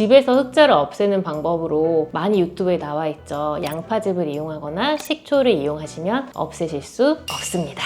집에서 흑자를 없애는 방법으로 많이 유튜브에 나와 있죠. 양파즙을 이용하거나 식초를 이용하시면 없애실 수 없습니다.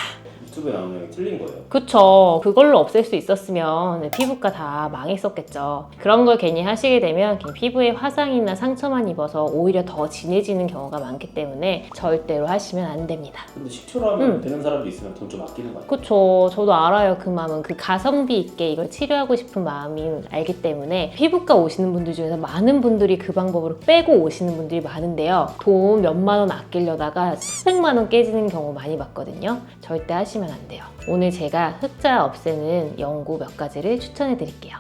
유튜브에 나오는 게 틀린 거예요. 그쵸. 그걸로 없앨 수 있었으면 피부과 다 망했었겠죠. 그런 걸 괜히 하시게 되면 그냥 피부에 화상이나 상처만 입어서 오히려 더 진해지는 경우가 많기 때문에 절대로 하시면 안 됩니다. 근데 식초로 하면 음. 되는 사람도 있으면 돈 좀 아끼는 거 아니에요? 그쵸. 저도 알아요. 그 마음은. 그 가성비 있게 이걸 치료하고 싶은 마음이 알기 때문에 피부과 오시는 분들 중에서 많은 분들이 그 방법으로 빼고 오시는 분들이 많은데요. 돈 몇만 원 아끼려다가 수백만 원 깨지는 경우 많이 봤거든요. 절대 하시면 안 돼요. 오늘 제가 흑자 없애는 연고 몇 가지를 추천해 드릴게요.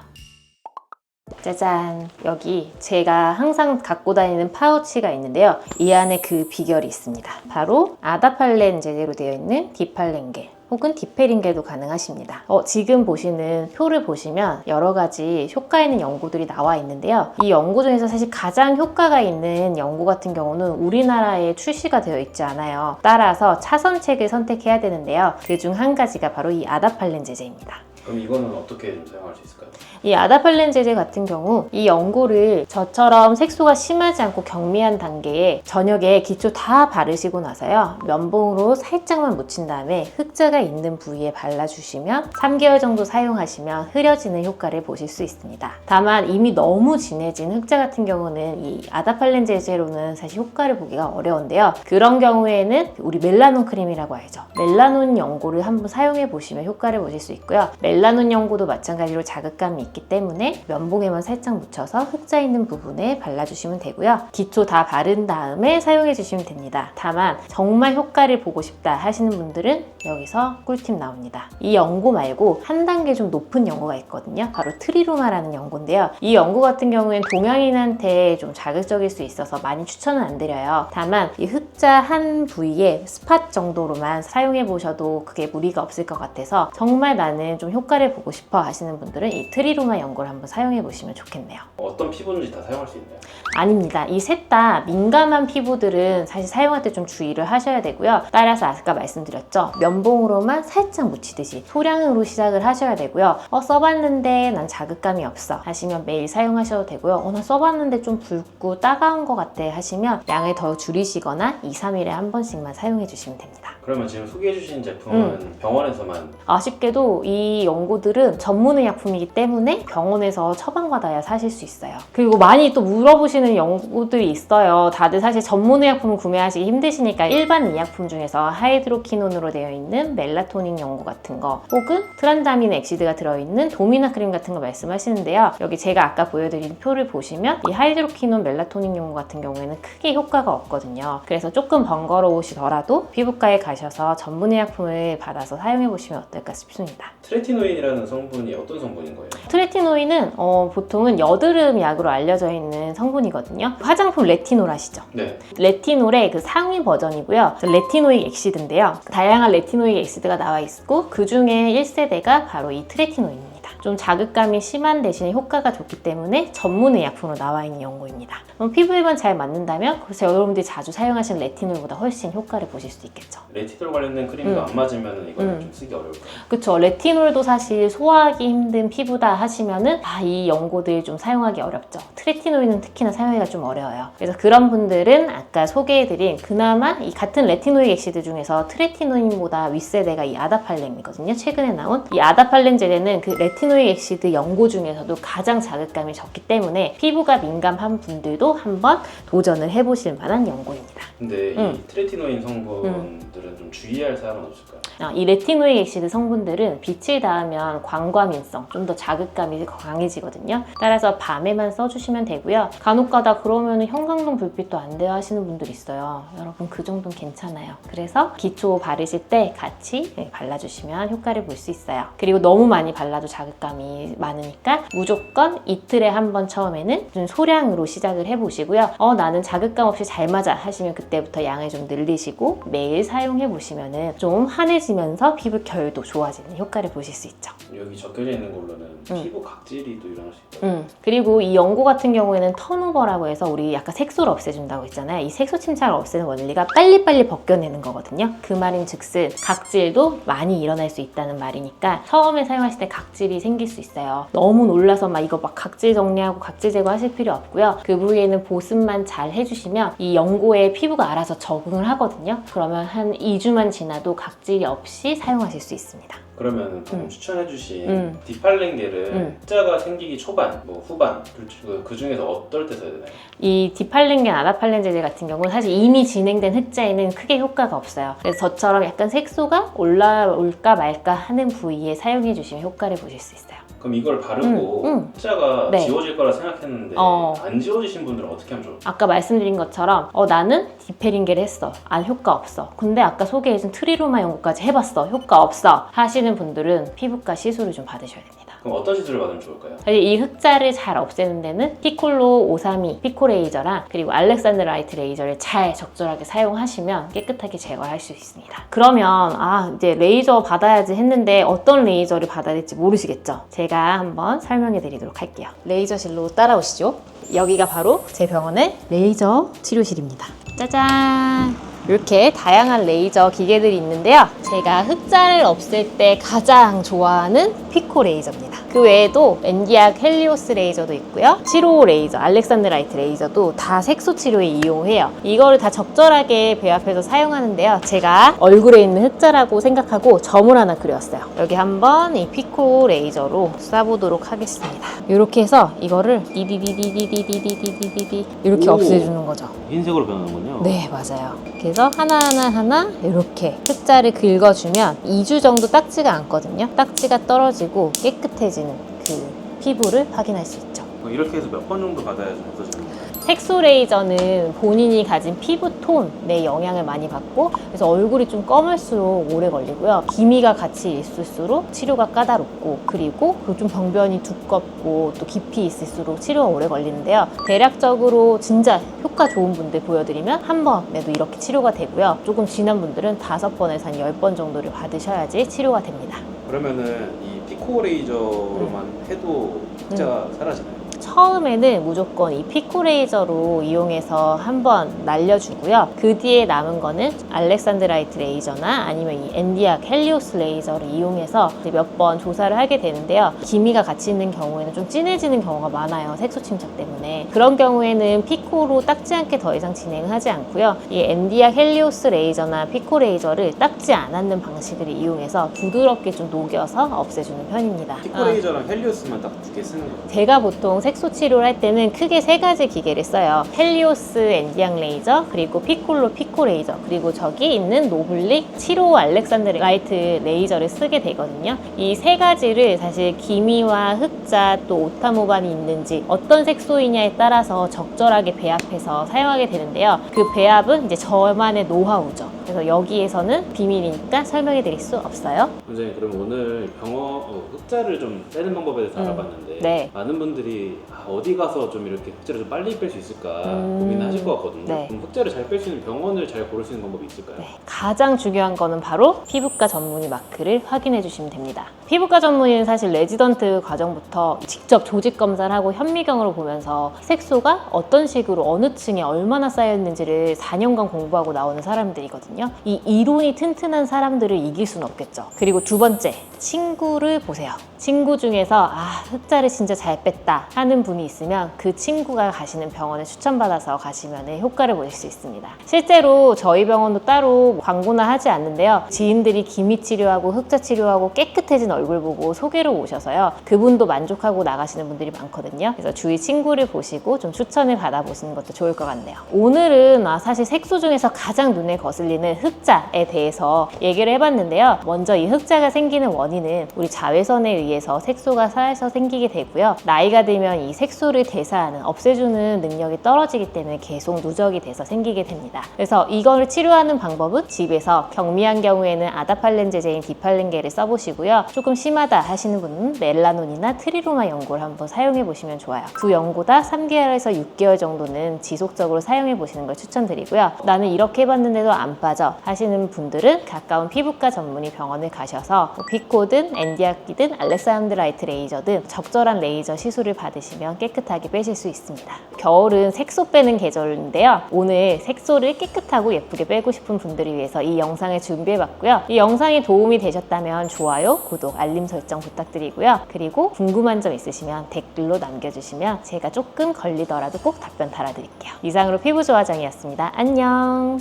짜잔 여기 제가 항상 갖고 다니는 파우치가 있는데요 이 안에 그 비결이 있습니다 바로 아다팔렌 제제로 되어 있는 디팔렌겔 혹은 디페린겔도 가능하십니다. 어, 지금 보시는 표를 보시면 여러 가지 효과 있는 연고들이 나와 있는데요. 이 연고 중에서 사실 가장 효과가 있는 연고 같은 경우는 우리나라에 출시가 되어 있지 않아요. 따라서 차선책을 선택해야 되는데요. 그 중 한 가지가 바로 이 아다팔렌 제제입니다. 그럼 이거는 어떻게 좀 사용할 수 있을까요? 이 아다팔렌 제제 같은 경우 이 연고를 저처럼 색소가 심하지 않고 경미한 단계에 저녁에 기초 다 바르시고 나서요 면봉으로 살짝만 묻힌 다음에 흑자가 있는 부위에 발라주시면 3개월 정도 사용하시면 흐려지는 효과를 보실 수 있습니다. 다만 이미 너무 진해진 흑자 같은 경우는 이 아다팔렌 제제로는 사실 효과를 보기가 어려운데요. 그런 경우에는 우리 멜라논 크림이라고 알죠. 멜라논 연고를 한번 사용해 보시면 효과를 보실 수 있고요. 멜라논 연고도 마찬가지로 자극감이 있기 때문에 면봉에만 살짝 묻혀서 흑자 있는 부분에 발라주시면 되고요. 기초 다 바른 다음에 사용해 주시면 됩니다. 다만 정말 효과를 보고 싶다 하시는 분들은 여기서 꿀팁 나옵니다. 이 연고 말고 한 단계 좀 높은 연고가 있거든요. 바로 트리로마라는 연고인데요. 이 연고 같은 경우에는 동양인한테 좀 자극적일 수 있어서 많이 추천은 안 드려요. 다만 이 흑자 한 부위에 스팟 정도로만 사용해 보셔도 그게 무리가 없을 것 같아서 정말 나는 좀 효과 를 보고 싶어 하시는 분들은 이 트리로마 연고를 한번 사용해 보시면 좋겠네요. 어떤 피부인지 다 사용할 수 있나요? 아닙니다. 이 셋 다 민감한 피부들은 사실 사용할 때 좀 주의를 하셔야 되고요. 따라서 아까 말씀드렸죠. 면봉으로만 살짝 묻히듯이 소량으로 시작을 하셔야 되고요. 어, 써봤는데 난 자극감이 없어 하시면 매일 사용하셔도 되고요. 어, 나 써봤는데 좀 붉고 따가운 것 같아 하시면 양을 더 줄이시거나 2, 3일에 한 번씩만 사용해 주시면 됩니다. 그러면 지금 소개해 주신 제품은 음. 병원에서만 아쉽게도 이 연고들은 전문의 약품이기 때문에 병원에서 처방받아야 사실 수 있어요. 그리고 많이 또 물어보시는 연고들이 있어요. 다들 사실 전문의 약품을 구매하시기 힘드시니까 일반 의약품 중에서 하이드로키논으로 되어 있는 멜라토닌 연고 같은 거 혹은 트란자민 엑시드가 들어있는 도미나 크림 같은 거 말씀하시는데요. 여기 제가 아까 보여드린 표를 보시면 이 하이드로키논 멜라토닌 연고 같은 경우에는 크게 효과가 없거든요. 그래서 조금 번거로우시더라도 피부과에 가셔서 전문의 약품을 받아서 사용해 보시면 어떨까 싶습니다. 트레티노 인이라는 성분이 어떤 성분인 거예요? 트레티노인은 어, 보통은 여드름 약으로 알려져 있는 성분이거든요. 화장품 레티놀 아시죠? 네. 레티놀의 그 상위 버전이고요. 레티노익 엑시드인데요. 다양한 레티노익 엑시드가 나와 있고 그 중에 1세대가 바로 이 트레티노입니다. 좀 자극감이 심한 대신에 효과가 좋기 때문에 전문 의 약품으로 나와 있는 연고입니다. 피부에만 잘 맞는다면 그래서 여러분들이 자주 사용하시는 레티놀보다 훨씬 효과를 보실 수 있겠죠. 레티놀 관련된 크림도 음. 안 맞으면 이거는 음. 좀 쓰기 어려울 거예요. 그쵸. 레티놀도 사실 소화하기 힘든 피부다 하시면은 아, 이 연고들 좀 사용하기 어렵죠. 트레티노인은 특히나 사용하기가 좀 어려워요. 그래서 그런 분들은 아까 소개해드린 그나마 이 같은 레티노익 엑시드 중에서 트레티노인보다 윗세대가 이 아다팔렌이거든요. 최근에 나온 이 아다팔렌 제제는 그 레티 노익 엑시드 연고 중에서도 가장 자극감이 적기 때문에 피부가 민감한 분들도 한번 도전을 해보실 만한 연고입니다. 근데 음. 이 트레티노인 성분들은 좀 주의할 사항은 없을까요? 어, 이 레티노익 엑시드 성분들은 빛을 닿으면 광과민성, 좀 더 자극감이 강해지거든요. 따라서 밤에만 써주시면 되고요. 간혹가다 그러면 형광등 불빛도 안 돼요 하시는 분들 있어요. 여러분 그 정도는 괜찮아요. 그래서 기초 바르실 때 같이 네, 발라주시면 효과를 볼 수 있어요. 그리고 너무 많이 발라도 자극감이 많으니까 무조건 이틀에 한 번 처음에는 좀 소량으로 시작을 해보시고요. 어 나는 자극감 없이 잘 맞아 하시면 그때부터 양을 좀 늘리시고 매일 사용해 보시면은 좀 환해지면서 피부 결도 좋아지는 효과를 보실 수 있죠. 여기 적혀져 있는 걸로는 음. 피부 각질이 또 일어날 수 있다. 음. 그리고 이 연고 같은 경우에는 턴오버라고 해서 우리 약간 색소를 없애준다고 했잖아요. 이 색소 침착을 없애는 원리가 빨리빨리 벗겨내는 거거든요. 그 말인 즉슨 각질도 많이 일어날 수 있다는 말이니까 처음에 사용하실 때 각질이 생길 수 있어요. 너무 놀라서 막 이거 막 각질 정리하고 각질 제거하실 필요 없고요. 그 부위에는 보습만 잘 해주시면 이 연고에 피부가 알아서 적응을 하거든요. 그러면 한 2주만 지나도 각질이 없이 사용하실 수 있습니다. 그러면 방금 음. 추천해주신 음. 디팔렌게를 음. 흑자가 생기기 초반, 뭐 후반 그, 그 중에서 어떨 때 써야 되나요? 이 디팔렌겐, 아다팔렌 제제 같은 경우는 사실 이미 진행된 흑자에는 크게 효과가 없어요. 그래서 저처럼 약간 색소가 올라올까 말까 하는 부위에 사용해 주시면 효과를 보실 수 있어요. 그럼 이걸 바르고 음, 음. 흑자가 네. 지워질 거라 생각했는데 어. 안 지워지신 분들은 어떻게 하면 좋을까요? 아까 말씀드린 것처럼 어, 나는 디페링게를 했어. 아 효과 없어. 근데 아까 소개해준 트리로마 연고까지 해봤어. 효과 없어. 하 시는 분들은 피부과 시술을 좀 받으셔야 됩니다. 그럼 어떤 시술을 받으면 좋을까요? 사실 이 흑자를 잘 없애는 데는 피콜로 532 피코 레이저랑 그리고 알렉산드 라이트 레이저를 잘 적절하게 사용하시면 깨끗하게 제거할 수 있습니다. 그러면 아 이제 레이저 받아야지 했는데 어떤 레이저를 받아야 될지 모르시겠죠? 제가 한번 설명해 드리도록 할게요. 레이저실로 따라오시죠. 여기가 바로 제 병원의 레이저 치료실입니다. 짜잔! 이렇게 다양한 레이저 기계들이 있는데요. 제가 흑자를 없앨 때 가장 좋아하는 피코 레이저입니다. 그 외에도 엔디악 헬리오스 레이저도 있고요. 치료 레이저, 알렉산드라이트 레이저도 다 색소 치료에 이용해요. 이거를 다 적절하게 배합해서 사용하는데요. 제가 얼굴에 있는 흑자라고 생각하고 점을 하나 그렸어요. 여기 한번 이 피코 레이저로 쏴보도록 하겠습니다. 이렇게 해서 이거를 디디디디디디디디디디디 이렇게 오. 없애주는 거죠. 흰색으로 변하는군요. 네, 맞아요. 그래서 하나하나 하나 이렇게 흑자를 긁어주면 2주 정도 딱지가 않거든요. 딱지가 떨어지고 깨끗해지는 그 피부를 확인할 수 있죠. 이렇게 해서 몇 번 정도 받아야지 없어지는 거예요? 색소 레이저는 본인이 가진 피부 톤에 영향을 많이 받고 그래서 얼굴이 좀 검을수록 오래 걸리고요. 기미가 같이 있을수록 치료가 까다롭고 그리고 그 좀 병변이 두껍고 또 깊이 있을수록 치료가 오래 걸리는데요. 대략적으로 진짜 효과 좋은 분들 보여드리면 한 번에도 이렇게 치료가 되고요. 조금 진한 분들은 다섯 번에서 한 열 번 정도를 받으셔야지 치료가 됩니다. 그러면은 이 피코 레이저로만 해도 흑자가 사라지나요? 처음에는 무조건 이 피코 레이저로 이용해서 한번 날려주고요. 그 뒤에 남은 거는 알렉산드라이트 레이저나 아니면 이 엔디악 헬리오스 레이저를 이용해서 몇 번 조사를 하게 되는데요. 기미가 같이 있는 경우에는 좀 진해지는 경우가 많아요. 색소 침착 때문에. 그런 경우에는 피코로 닦지 않게 더 이상 진행을 하지 않고요. 이 엔디악 헬리오스 레이저나 피코 레이저를 닦지 않았는 방식을 이용해서 부드럽게 좀 녹여서 없애주는 편입니다. 피코 아. 레이저랑 헬리오스만 딱 두 개 쓰는 거예요. 제가 보통 색소 치료를 할 때는 크게 세 가지 기계를 써요. 헬리오스 엔디앙 레이저, 그리고 피콜로 피코 레이저, 그리고 저기 있는 노블릭 치로 알렉산드 라이트 레이저를 쓰게 되거든요. 이 세 가지를 사실 기미와 흑자 또 오타모반이 있는지 어떤 색소이냐에 따라서 적절하게 배합해서 사용하게 되는데요. 그 배합은 이제 저만의 노하우죠. 그래서 여기에서는 비밀이니까 설명해 드릴 수 없어요. 원장님 그럼 오늘 병원 어, 흑자를 좀 빼는 방법에 대해서 음. 알아봤는데 네. 많은 분들이 아, 어디 가서 좀 이렇게 흑자를 좀 빨리 뺄 수 있을까 음. 고민하실 것 같거든요. 네. 그럼 흑자를 잘 뺄 수 있는 병원을 잘 고를 수 있는 방법이 있을까요? 네, 가장 중요한 거는 바로 피부과 전문의 마크를 확인해 주시면 됩니다. 피부과 전문의는 사실 레지던트 과정부터 직접 조직 검사를 하고 현미경으로 보면서 색소가 어떤 식으로 어느 층에 얼마나 쌓였는지를 4년간 공부하고 나오는 사람들이거든요. 이 이론이 튼튼한 사람들을 이길 수는 없겠죠. 그리고 두 번째, 친구를 보세요. 친구 중에서 아 흑자를 진짜 잘 뺐다 하는 분이 있으면 그 친구가 가시는 병원에 추천받아서 가시면 효과를 보실 수 있습니다. 실제로 저희 병원도 따로 광고나 하지 않는데요. 지인들이 기미 치료하고 흑자 치료하고 깨끗해진 얼굴 보고 소개로 오셔서요. 그분도 만족하고 나가시는 분들이 많거든요. 그래서 주위 친구를 보시고 좀 추천을 받아보시는 것도 좋을 것 같네요. 오늘은 아, 사실 색소 중에서 가장 눈에 거슬리는 흑자에 대해서 얘기를 해봤는데요. 먼저 이 흑자가 생기는 원인은 우리 자외선에 의해서 색소가 쌓여서 생기게 되고요. 나이가 들면 이 색 소를 대사하는 없애주는 능력이 떨어지기 때문에 계속 누적이 돼서 생기게 됩니다. 그래서 이거를 치료하는 방법은 집에서 경미한 경우에는 아다팔렌 제제인 디팔렌게를 써보시고요. 조금 심하다 하시는 분은 멜라논이나 트리로마 연고를 한번 사용해 보시면 좋아요. 두 연고 다 3개월에서 6개월 정도는 지속적으로 사용해 보시는 걸 추천드리고요. 나는 이렇게 해봤는데도 안 빠져 하시는 분들은 가까운 피부과 전문의 병원을 가셔서 뭐 비코든 엔디아키든 알렉산드라이트 레이저든 적절한 레이저 시술을 받으시면 하시면 깨끗하게 빼실 수 있습니다. 겨울은 색소 빼는 계절인데요. 오늘 색소를 깨끗하고 예쁘게 빼고 싶은 분들을 위해서 이 영상을 준비해봤고요. 이 영상이 도움이 되셨다면 좋아요, 구독, 알림 설정 부탁드리고요. 그리고 궁금한 점 있으시면 댓글로 남겨주시면 제가 조금 걸리더라도 꼭 답변 달아드릴게요. 이상으로 피부조화장이었습니다. 안녕!